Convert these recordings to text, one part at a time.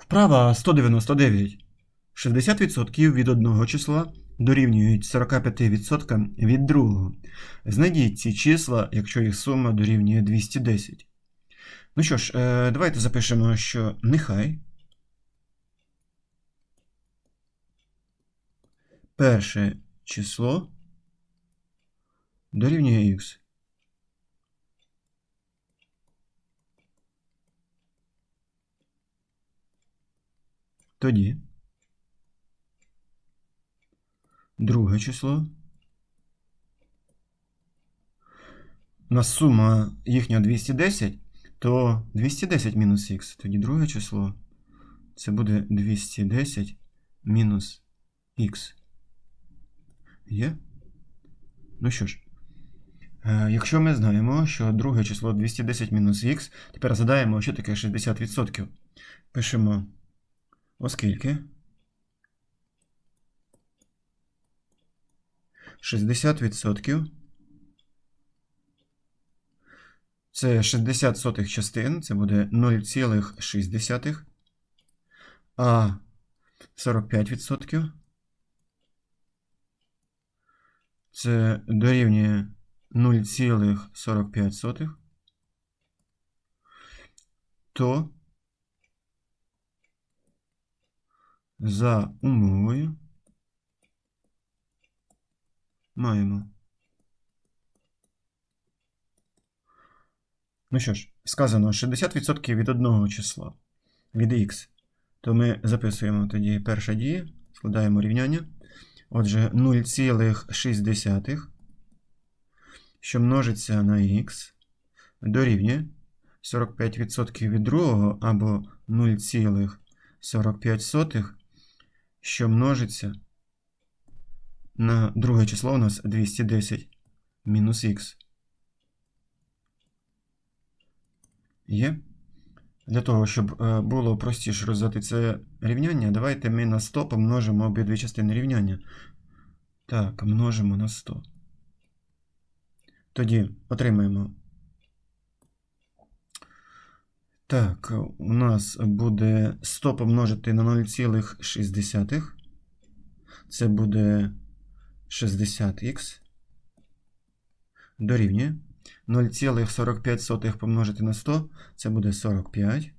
Вправа 199. 60% від одного числа дорівнюють 45% від другого. Знайдіть ці числа, якщо їх сума дорівнює 210. Ну що ж, е, давайте запишемо, що нехай перше число дорівнює х. Тоді друге число. У нас сума їхня 210, то 210 мінус х. Тоді друге число це буде 210 мінус х. Є? Ну що ж, е, якщо ми знаємо, що друге число 210 мінус х, тепер задаємо, що таке 60%. Пишемо, оскільки? 60% це 60 сотих частин, це буде 0,6, а 45% це дорівнює 0,45, то за умовою маємо. Ну що ж, сказано 60% від одного числа від x. То ми записуємо тоді перша дія, складаємо рівняння. Отже, 0,6, що множиться на х, дорівнює 45% від другого або 0,45, що множиться на друге число у нас 210 мінус х. Є. Для того, щоб е, було простіше розв'язати це рівняння, давайте ми на 100 помножимо обидві частини рівняння. Так, множимо на 100. Тоді отримаємо. Так, у нас буде 100 помножити на 0,6. Це буде 60х. Дорівнює. 0,45 помножити на 100, це буде 45.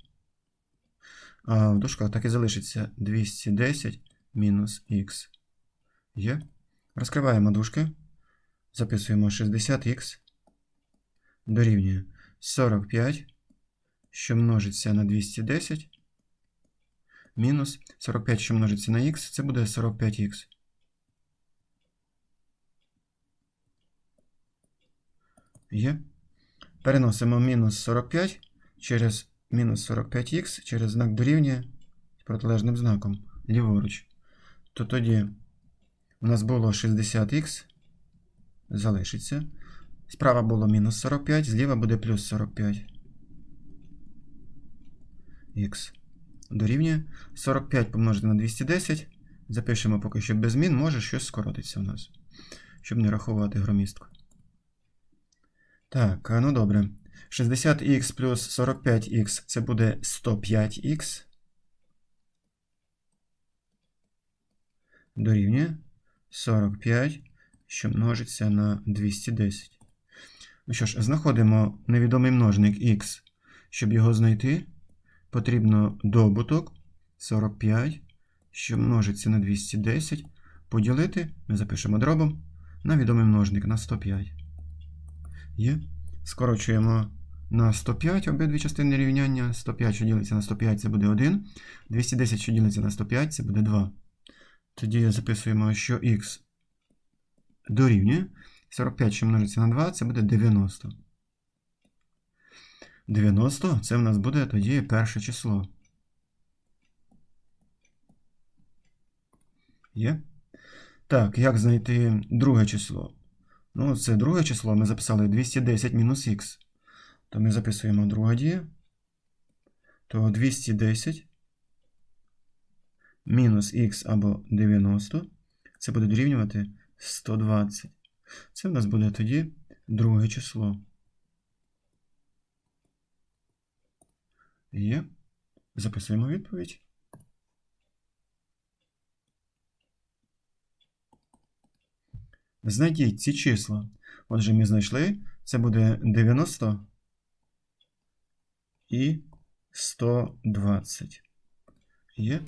А в дужках так і залишиться 210 мінус х. Є. Розкриваємо дужки. Записуємо 60х. Дорівнює 45, що множиться на 210. Мінус 45, що множиться на х, це буде 45х. Є. Переносимо мінус 45 через мінус 45х через знак дорівнює з протилежним знаком ліворуч. То тоді у нас було 60х, залишиться. Справа було мінус 45, зліва буде плюс 45. Х дорівнює 45 помножити на 210. Запишемо поки що без змін, може щось скоротиться у нас, щоб не рахувати громістку. Так, ну добре. 60х плюс 45х це буде 105х. Дорівнює 45, що множиться на 210. Ну що ж, знаходимо невідомий множник х. Щоб його знайти, потрібно добуток 45, що множиться на 210, поділити, ми запишемо дробом, на відомий множник на 105. Є. Скорочуємо на 105 обидві частини рівняння. 105, що ділиться на 105, це буде 1. 210, що ділиться на 105, це буде 2. Тоді записуємо, що х дорівнює. 45, що множиться на 2, це буде 90. 90 це в нас буде тоді перше число. Є? Так, як знайти друге число? Ну, це друге число ми записали 210 мінус х. То ми записуємо друге діє. То 210 мінус х або 90. Це буде дорівнювати 120. Це в нас буде тоді друге число. І записуємо відповідь. Знайдіть ці числа. Отже, ми знайшли. Це буде 90 і 120. Є.